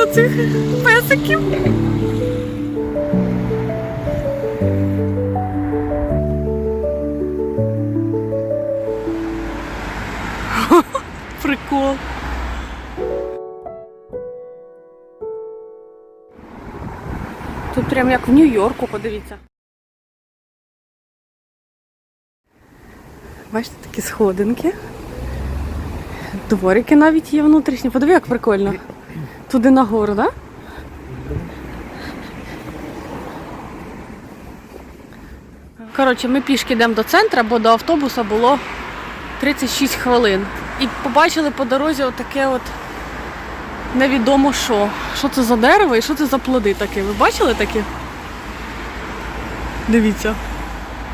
видно цих песиків. Прикол. Тут прям як в Нью-Йорку, подивіться. Бачите, такі сходинки. Дворики навіть є внутрішні. Подиви, як прикольно. Туди нагору, так? Да? Коротше, ми пішки йдемо до центру, бо до автобуса було 36 хвилин. І побачили по дорозі отаке от невідомо що. Що це за дерево і що це за плоди такі. Ви бачили такі? Дивіться.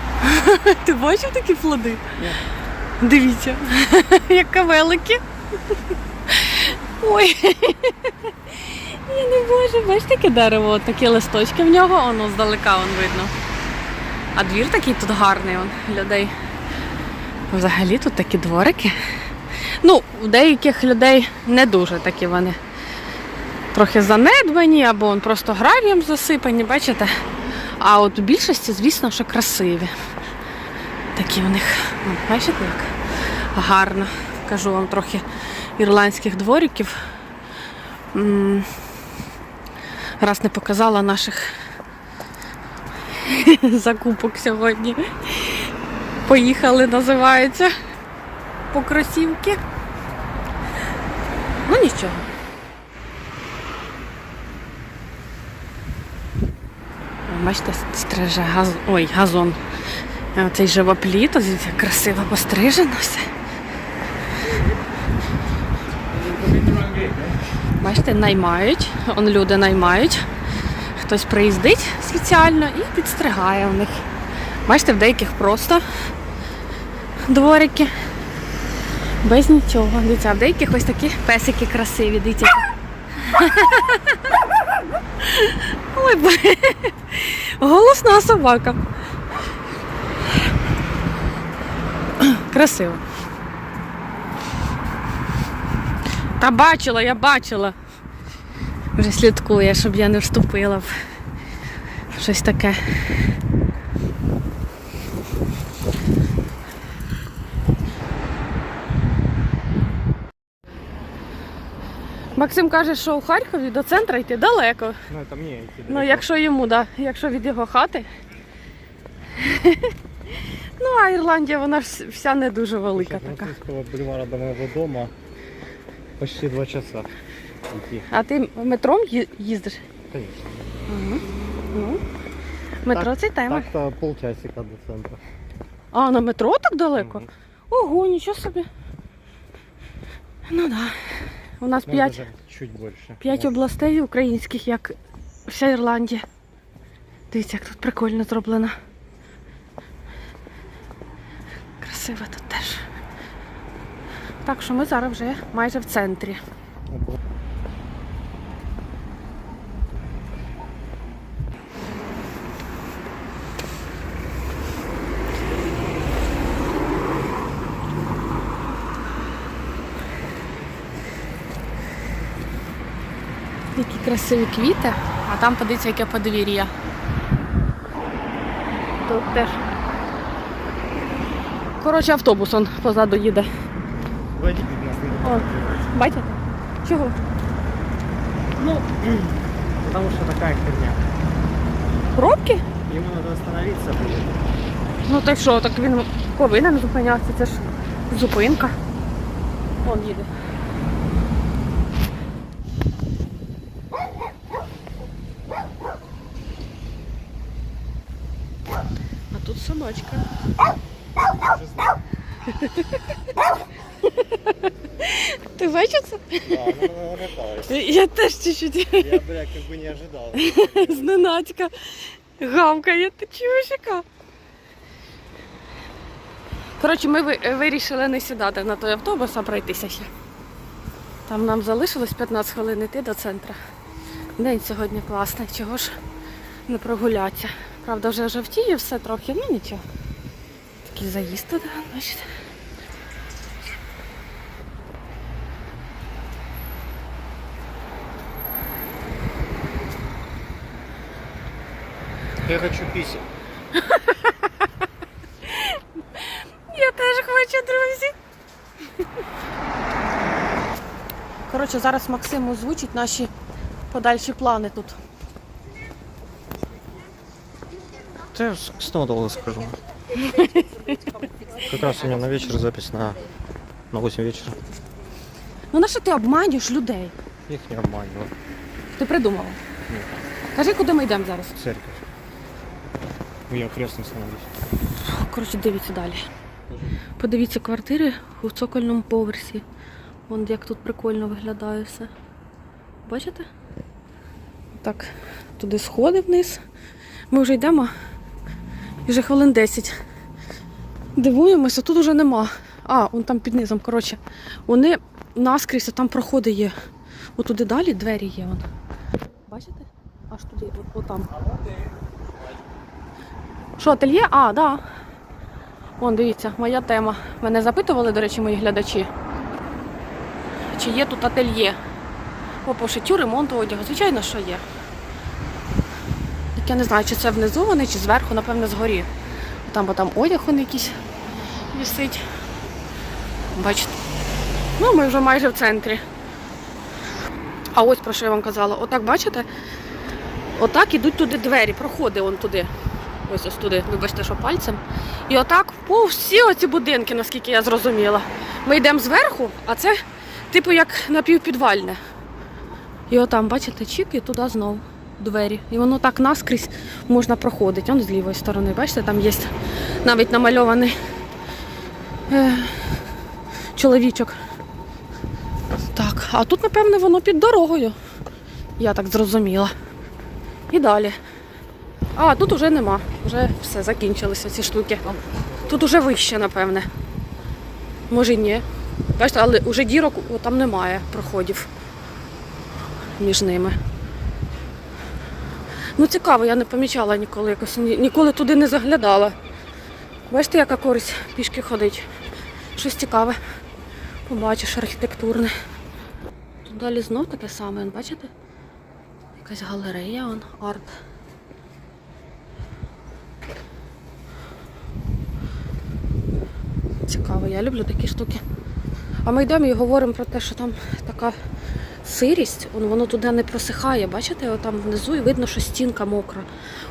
Ти бачив такі плоди? Дивіться, як великі. Ой. Я не можу, бачиш таке дерево, такі листочки в нього, воно здалека вон видно. А двір такий тут гарний он, людей. Взагалі тут такі дворики. Ну, у деяких людей не дуже такі вони. Трохи занедбані, або он просто гравієм засипані, бачите? А от у більшості, звісно, що красиві. Такі у них, бачите, як гарно. Кажу вам трохи ірландських двориків. Раз не показала наших закупок сьогодні. Поїхали, називається. По кросівки. Ну нічого. Бачите, стриже газ... Ой, газон. Цей живопліт, красиво пострижено все. Бачите, наймають, он люди наймають. Хтось приїздить спеціально і підстригає у них. Бачите, в деяких просто дворики. Без нічого. Дивіться, в деяких ось такі песики красиві, дивіться. Ой, голосна собака. Красиво. Та бачила, я бачила. Вже слідкує, щоб я не вступила в щось таке. Максим каже, що у Харкові до центру йти далеко. Ну, это мне идти. Ну, якщо йому, да, якщо від його хати. Ну, а Ірландія, вона ж вся не дуже велика От така. Бульвара до моего дома почти два часа идти. А ти метром ї- їздиш? Конечно. Ну, метро це тема. Так-то полчасика до центра. А, на метро так далеко? Мгм. Ого, нічого собі. Ну да. У нас Ну, п'ять, даже чуть больше. п'ять Может, областей українських, як вся Ірландія. Дивіться, як тут прикольно зроблено. Красиво тут теж. Так що ми зараз вже майже в центрі. Які красиві квіти, а там подивіться, яке подвір'я. Тут теж. Коротше, автобус он позаду їде. Водитель нас не О. Бачите? Чого? Ну, потому что такая херня. Пробки? Ему надо остановиться будет. Ну так що, так він повинен зупинятися, це ж зупинка. Вон їде. А тут собачка. Уже знаю. Бачиш це? Да, она. Я теж чуть-чуть Я, бля, как бы не ожидал. зненацька гавкає. Ти чуєш яка? Коротше, ми вирішили не сідати на той автобус, а пройтися ще. Там нам залишилось 15 хвилин йти до центру. День сьогодні класний, чого ж не прогулятися. Правда, вже жовтіє все трохи, ну нічого. Такий заїзд туди, бачите. Я хочу писать. Я теж хочу, друзі. Коротше, зараз Максим озвучить наші подальші плани тут. Да я с стоматолога скажу. Как раз у меня на вечер запись на, на 8 вечера. Ну на що ти обманюєш людей? Их не обманываю. Ти придумала? Ні. Кажи, куди ми йдемо зараз. В церковь. Я крестный становлюсь. Коротше, дивіться далі. Подивіться квартири у цокольному поверсі. Вон як тут прикольно виглядає все. Бачите? Так, туди сходи вниз. Ми вже йдемо. І вже хвилин 10. Дивуємося, тут уже нема. А, вон там під низом, коротше. Вони наскрізь, там проходи є. Отуди далі двері є. Вон. Бачите? Аж туди, от, отам. Що, ательє? А. Да. Вон, дивіться, моя тема. Мене запитували, до речі, мої глядачі. Чи є тут ательє? По пошиттю, ремонту одягу. Звичайно, що є. Так я не знаю, чи це внизу вони, чи зверху, напевно, згорі. Там, бо там одяг он якийсь висить. Бачите. Ну, ми вже майже в центрі. А ось про що я вам казала. Отак, бачите? Отак ідуть туди двері, проходи он туди. Ось ось туди, вибачте, що пальцем. І отак по всі оці будинки, наскільки я зрозуміла. Ми йдемо зверху, а це типу як напівпідвальне. І отам, бачите, чіп і туди знов двері. І воно так наскрізь можна проходити. Он з лівої сторони, бачите, там є навіть намальований е, чоловічок. Так, а тут, напевно, воно під дорогою. Я так зрозуміла. І далі. А, тут уже нема. Вже все, закінчилися ці штуки. Тут уже вище, напевне. Може й ні. Бачите, але вже дірок о, там немає проходів між ними. Ну, цікаво, я не помічала ніколи якось, ні- ніколи туди не заглядала. Бачите, яка користь пішки ходить. Щось цікаве. Побачиш архітектурне. Тут далі знов таке саме, бачите? Якась галерея, он, арт. Цікаво, я люблю такі штуки. А ми йдемо і говоримо про те, що там така сирість, воно, туди не просихає. Бачите, От там внизу і видно, що стінка мокра.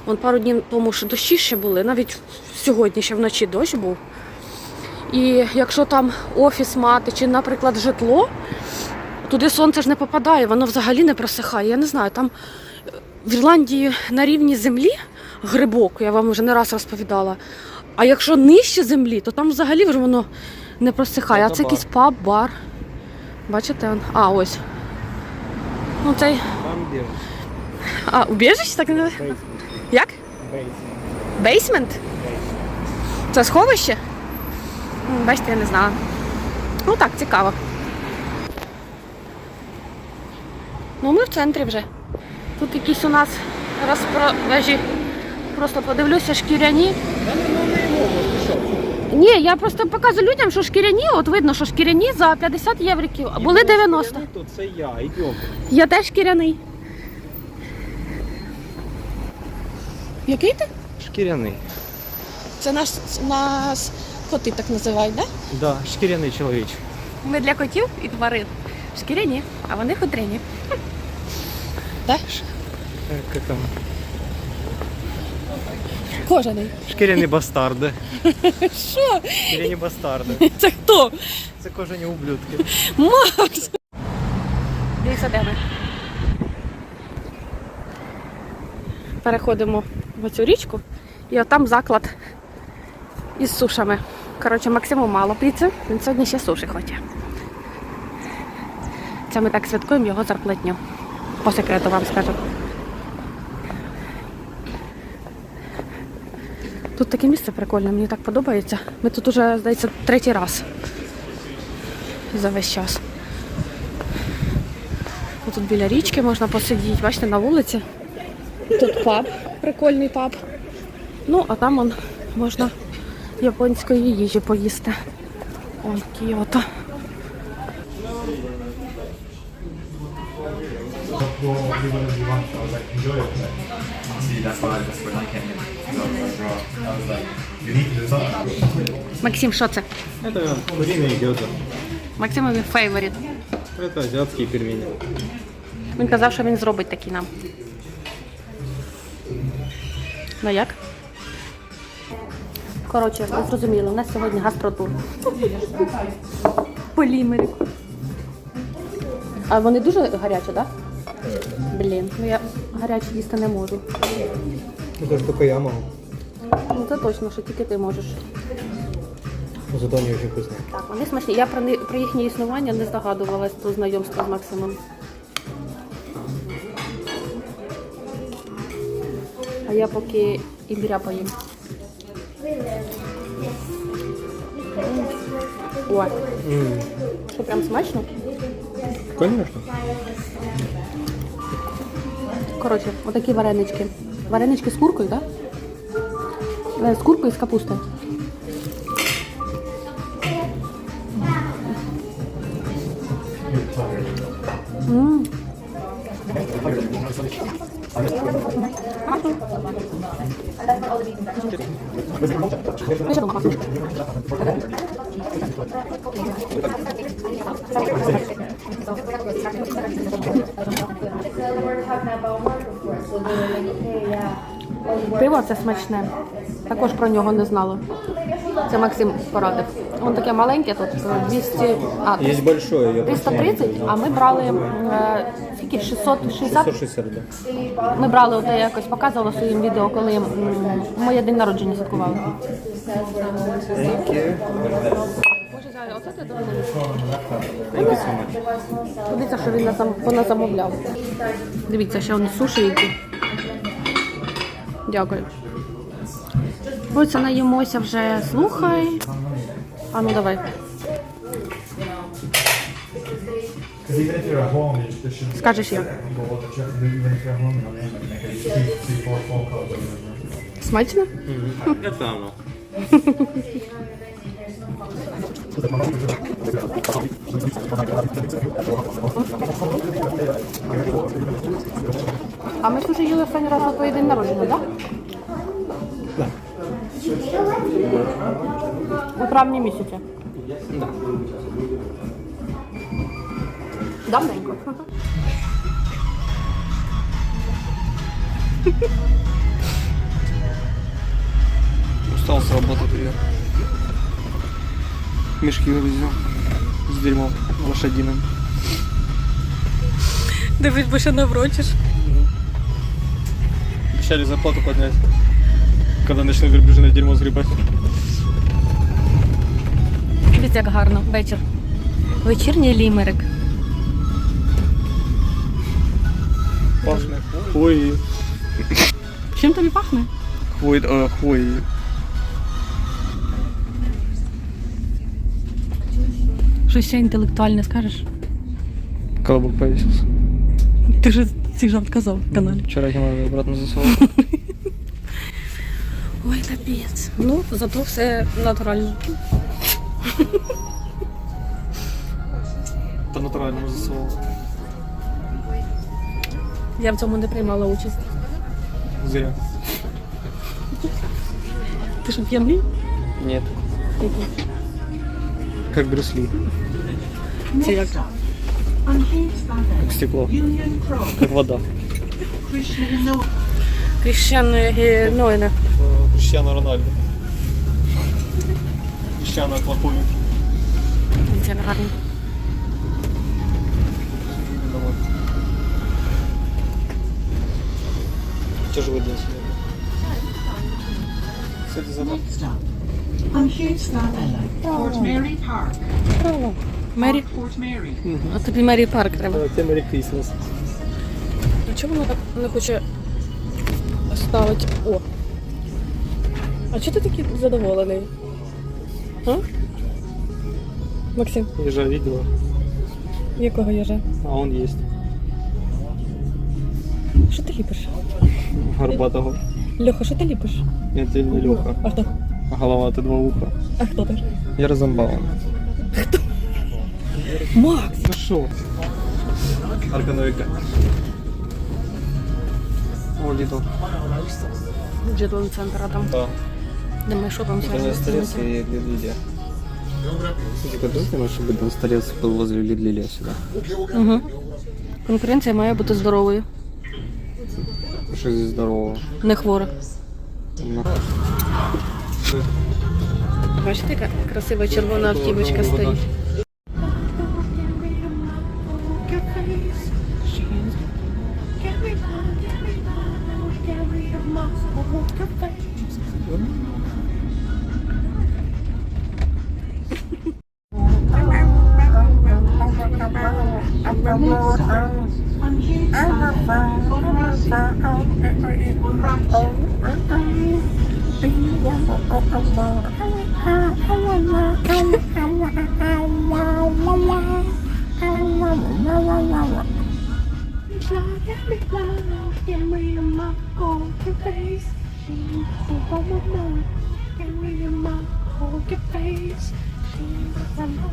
Вон пару днів тому, що дощі ще були, навіть сьогодні ще вночі дощ був. І якщо там офіс мати чи, наприклад, житло, туди сонце ж не попадає, воно взагалі не просихає. Я не знаю, там в Ірландії на рівні землі грибок, я вам вже не раз розповідала. А якщо нижче землі, то там взагалі вже воно не просихає. А Це якийсь паб, бар. Бачите? он? А, ось. Ну, цей. Там бежишь. А, убіжище так? Бейсмент. Як? Бейсмент. Бейсмент? Це сховище? М, Бачите, я не знаю. Ну так, цікаво. Ну, ми в центрі вже. Тут якісь у нас розпродажі. Просто подивлюся, шкіряні. Ні, я просто показую людям, що шкіряні, от видно, що шкіряні за 50 євриків, а були 90. Тут це я, йдемо. Я теж шкіряний. Який ти? Шкіряний. Це наш нас коти так називають, так? Да? Да, шкіряний чоловічок. Ми для котів і тварин шкіряні, а вони хутрині. Так? Як там? Кожаний. Шкіряні бастарди. Що? Шкіряні бастарди. Це хто? Це кожані ублюдки. Макс! Дивіться, де ми. Переходимо в цю річку і отам заклад із сушами. Коротше, Максиму мало піци, він сьогодні ще суші хоче. Це ми так святкуємо його зарплатню. По секрету вам скажу. Тут таке місце прикольне, мені так подобається. Ми тут уже, здається, третій раз за весь час. Тут біля річки можна посидіти, бачите, на вулиці. Тут паб, прикольний паб. Ну, а там он, можна японської їжі поїсти. Ой, Кіото. See. So I was raw. I was like, you need to do something. Максим, що це? Это куриные гёза. Максимові фейворіт. Это азиатские пельмени. Він казав, що він зробить такі нам. Ну як? Коротше, ви зрозуміли, у нас сьогодні гастротур. По лімерику. А вони дуже гарячі, так? Да? Блін, ну я гарячі їсти не можу. Это ж только я могу. Ну це точно, що тільки ти можеш. Зато они очень вкусные. Так, вони смачні. Я про, про їхнє існування не здогадувалась до знайомства з Максимом. А я поки імбиря поїм. М. Ой, що прям смачно? Конечно. Коротше, отакі варенички. Варенички з куркою, так? Да? З куркою і з капустою. М. Пиво це смачне. Також про нього не знала. Це Максим порадив. Воно таке маленьке тут, 200, а, Есть большое, я 330, а ми брали е, скільки 660. 160, да. Ми брали, от я якось показувала в своїм відео, коли м, моє день народження святкували. Thank you. Дивіться, що він насам- поназамовляв. Дивіться, ще вони суші які. Дякую. Ось наїмося вже, слухай. А ну давай. Скажеш whatever. Смачно? Оно. А ми суші їли останній раз на твій день народження, так? Да. У травні місяці. Да. Давненько. Устал с работы приехал Мешки вывезем с дерьмом лошадиным. Дивись, бо ще наврочиш. Обещали зарплату поднять, когда начну верблюжиное дерьмо сгребать. Дивіться, як гарно. Вечір. Вечірній лімерик. Пахнет хвоей. Чим тобі пахне? Хвой, э, хвоей. Щось ще інтелектуальне скажеш? Колобок повесился. Ти вже цей жарт казав в каналі. Вчера я его обратно засовал. Ой, капець. Ну, зато все натурально. По натуральному засовал. Я в цьому не приймала участь. Зря. Ти що п'яний? Нет. Как Брюс Ли. Це як? Как стекло. Как вода. Кріщан Нойне. Э, Криштиану Рональду. Криштиану Аклапове. Це як гарно. Тяжелый день сегодня. Кстати, забыл. Мері. А тобі Мері Парк треба. Тебе Merry Christmas. А чому вона так не хоче ставити? О. А чого ти такий задоволений? А? Максим, Ежа видела, якого їжа? а он есть. Що ти ліпиш? Горбатого. Льоха, що ти ліпиш? Нет, я не Леха. А хто? голова, ты два уха. А кто ты? Я Розенбаум. Кто? Макс! Ну шо? Аркановика. О, Лидл. Джетлон центр, а там? Да. мы шо там связано? Столица и Лидлия. Кстати, как думаешь, чтобы там столица был возле Лидлия сюда? Угу. Конкуренция моя бути здоровою. Что здесь здорового? Не хворих. Ну, Бачите, яка красива червона автівочка стоїть.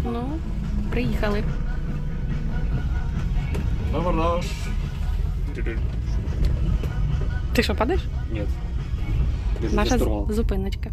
Ну, приїхали. Ти що, падаєш? Нет. Наша зупиночка.